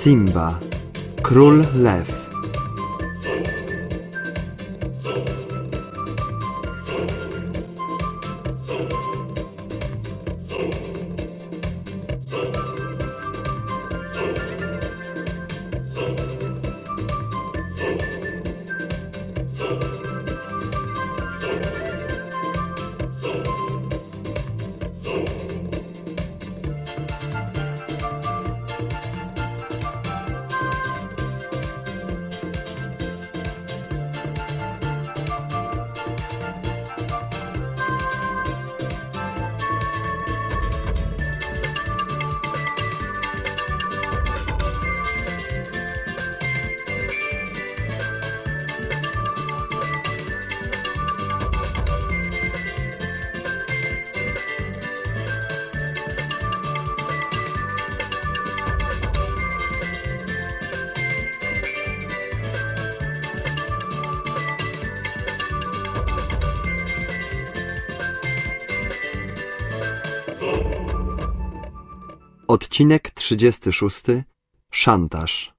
Simba, król lew. Odcinek 36. Szantaż.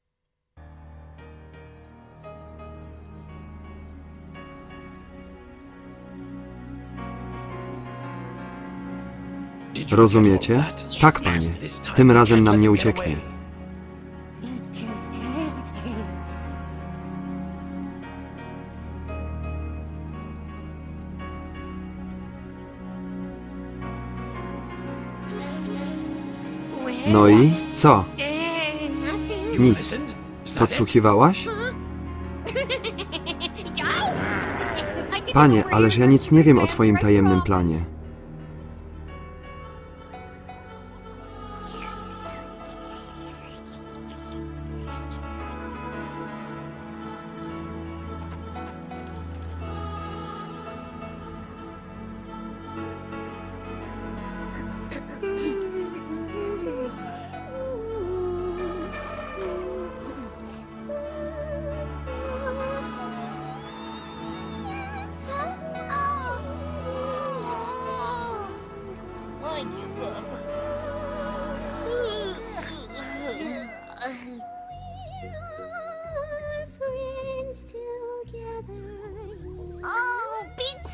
Rozumiecie? Tak, panie. Tym razem nam nie ucieknie. No i co? Nic. Podsłuchiwałaś? Panie, ależ ja nic nie wiem o twoim tajemnym planie.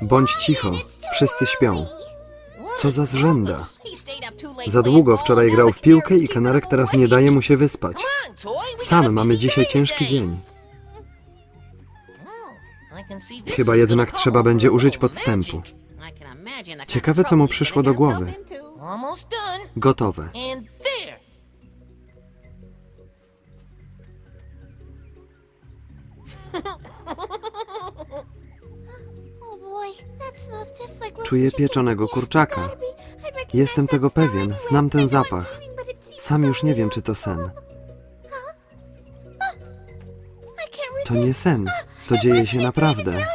Bądź cicho, wszyscy śpią. Co za zrzęda. Za długo wczoraj grał w piłkę i kanarek teraz nie daje mu się wyspać. Sam mamy dzisiaj ciężki dzień. Chyba jednak trzeba będzie użyć podstępu. Ciekawe, co mu przyszło do głowy. Gotowe. Czuję pieczonego kurczaka. Jestem tego pewien, znam ten zapach. Sam już nie wiem, czy to sen. To nie sen, to dzieje się naprawdę.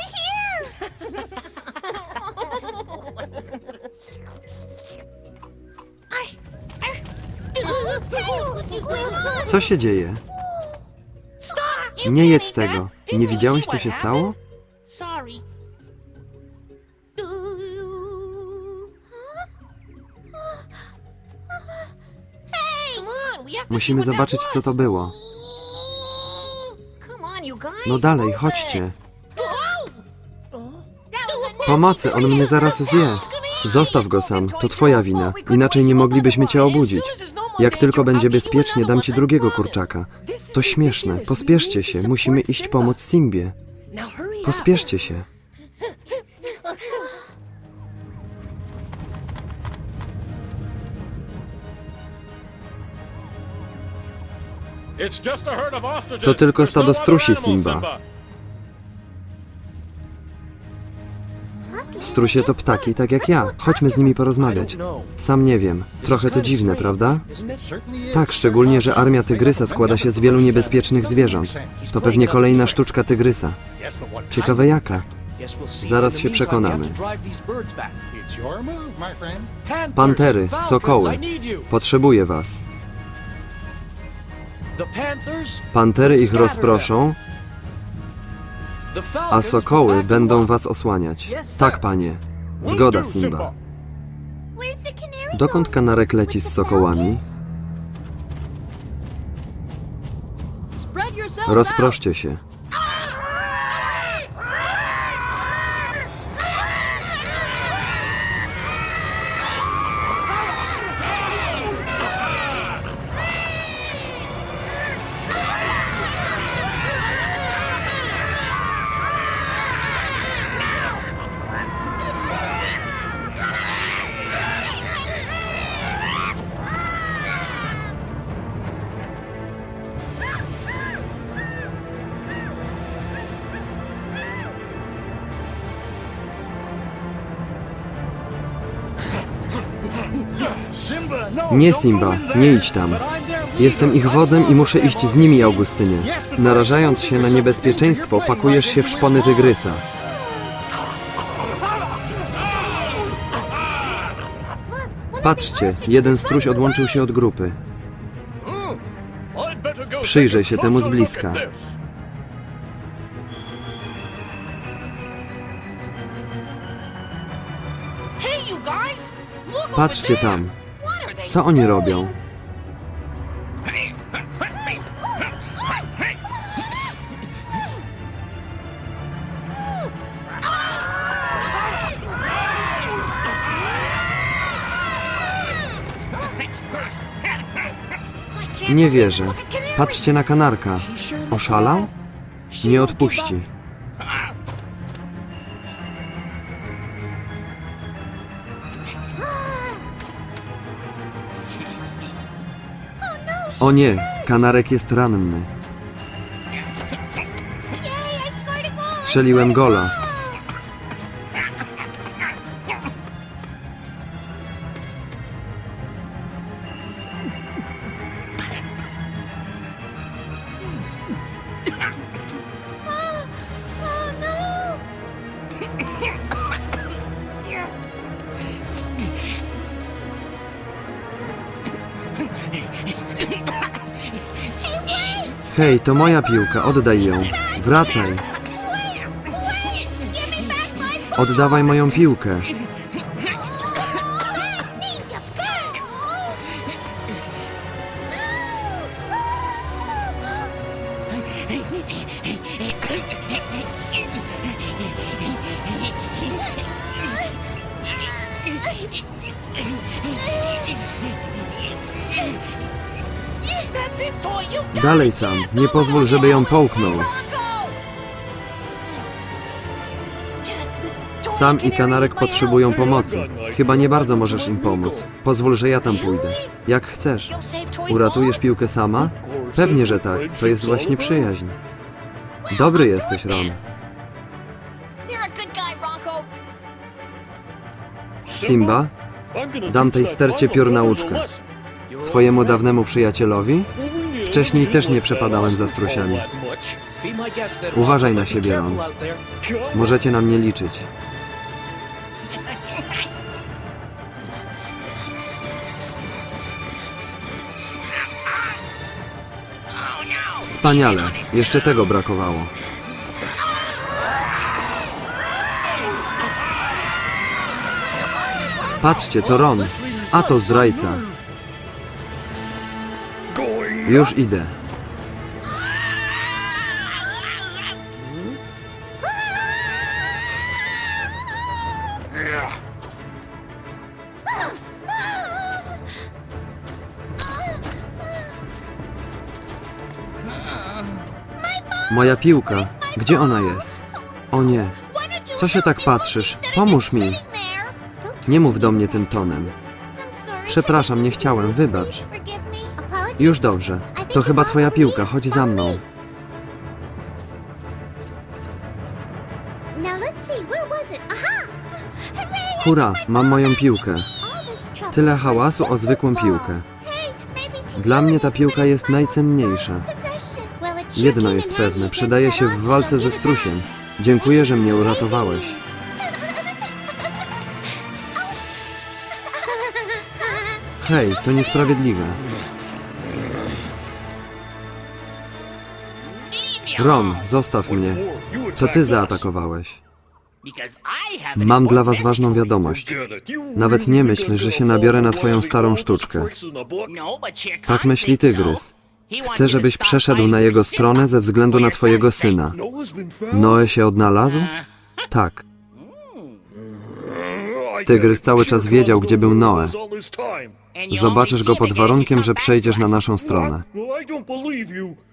Co się dzieje? Nie jedz tego. Nie widziałeś, co się stało? Musimy zobaczyć, co to było. No dalej, chodźcie. Pomocy, on mnie zaraz zje. Zostaw go sam, to twoja wina. Inaczej nie moglibyśmy cię obudzić. Jak tylko będzie bezpiecznie, dam ci drugiego kurczaka. To śmieszne, pospieszcie się, musimy iść pomóc Simbie. Pospieszcie się. To tylko stado strusi, Simba. Strusie to ptaki, tak jak ja. Chodźmy z nimi porozmawiać. Sam nie wiem. Trochę to dziwne, prawda? Tak, szczególnie, że armia tygrysa składa się z wielu niebezpiecznych zwierząt. To pewnie kolejna sztuczka tygrysa. Ciekawe jaka. Zaraz się przekonamy. Pantery, sokoły. Potrzebuję was. Pantery ich rozproszą, a sokoły będą was osłaniać. Tak, panie. Zgoda, Simba. Dokąd kanarek leci z sokołami? Rozproszcie się. Nie, Simba, nie idź tam. Jestem ich wodzem i muszę iść z nimi, Augustynie. Narażając się na niebezpieczeństwo, pakujesz się w szpony tygrysa. Patrzcie, jeden struś odłączył się od grupy. Przyjrzę się temu z bliska. Patrzcie tam. Co oni robią? Nie wierzę. Patrzcie na kanarka. Oszalał? Nie odpuści. O nie, kanarek jest ranny. Strzeliłem gola. Hej, to moja piłka, oddaj ją. Wracaj. Oddawaj moją piłkę. Dalej sam. Nie pozwól, żeby ją połknął. Sam i kanarek potrzebują pomocy. Chyba nie bardzo możesz im pomóc. Pozwól, że ja tam pójdę. Jak chcesz. Uratujesz piłkę sama? Pewnie, że tak. To jest właśnie przyjaźń. Dobry jesteś, Ron. Simba, dam tej stercie piór nauczkę. Swojemu dawnemu przyjacielowi? Wcześniej też nie przepadałem za strusiami. Uważaj na siebie, Ron. Możecie na mnie liczyć. Wspaniale. Jeszcze tego brakowało. Patrzcie, to Ron. A to zdrajca. Już idę. Moja piłka. Gdzie ona jest? O nie. Co się tak patrzysz? Pomóż mi. Nie mów do mnie tym tonem. Przepraszam, nie chciałem, wybacz. Już dobrze. To chyba twoja piłka, chodź za mną. Hurra, mam moją piłkę. Tyle hałasu o zwykłą piłkę. Dla mnie ta piłka jest najcenniejsza. Jedno jest pewne, przydaje się w walce ze strusiem. Dziękuję, że mnie uratowałeś. Hej, to niesprawiedliwe. Ron, zostaw mnie. To ty zaatakowałeś. Mam dla was ważną wiadomość. Nawet nie myśl, że się nabiorę na twoją starą sztuczkę. Tak myśli tygrys. Chcę, żebyś przeszedł na jego stronę ze względu na twojego syna. Noe się odnalazł? Tak. Tygrys cały czas wiedział, gdzie był Noe. Zobaczysz go pod warunkiem, że przejdziesz na naszą stronę.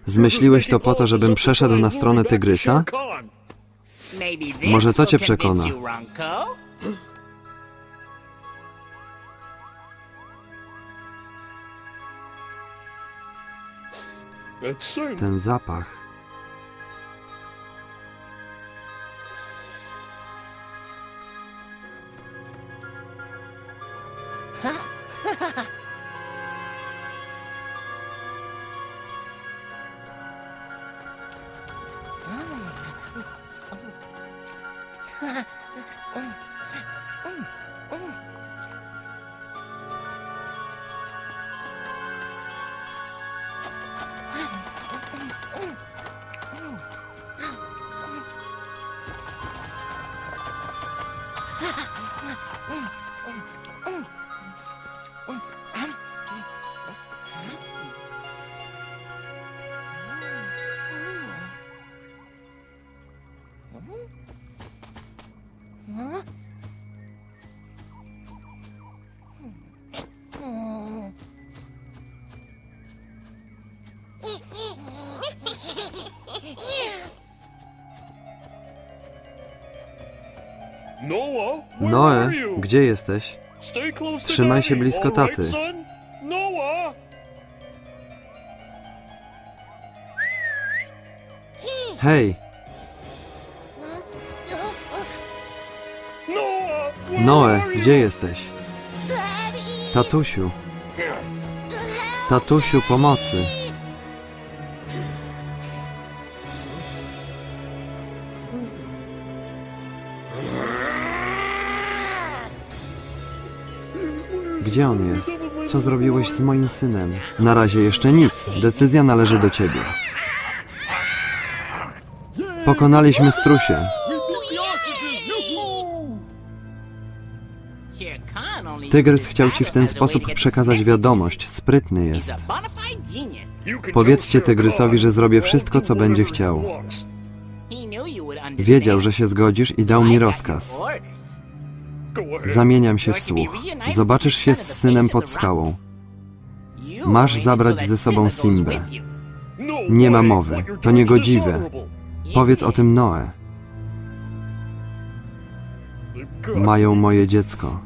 Zmyśliłeś to po to, żebym przeszedł na stronę Tygrysa? Może to cię przekona. Ten zapach. 哈 哈 Noe, gdzie jesteś? Trzymaj się blisko taty. Hej, Noe, gdzie jesteś? Tatusiu. Tatusiu, pomocy. Gdzie on jest? Co zrobiłeś z moim synem? Na razie jeszcze nic. Decyzja należy do ciebie. Pokonaliśmy strusie. Tygrys chciał ci w ten sposób przekazać wiadomość. Sprytny jest. Powiedzcie Tygrysowi, że zrobię wszystko, co będzie chciał. Wiedział, że się zgodzisz i dał mi rozkaz. Zamieniam się w słuch. Zobaczysz się z synem pod skałą. Masz zabrać ze sobą Simbę. Nie ma mowy. To niegodziwe. Powiedz o tym Noe. Mają moje dziecko.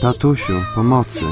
Tatusiu, pomocy.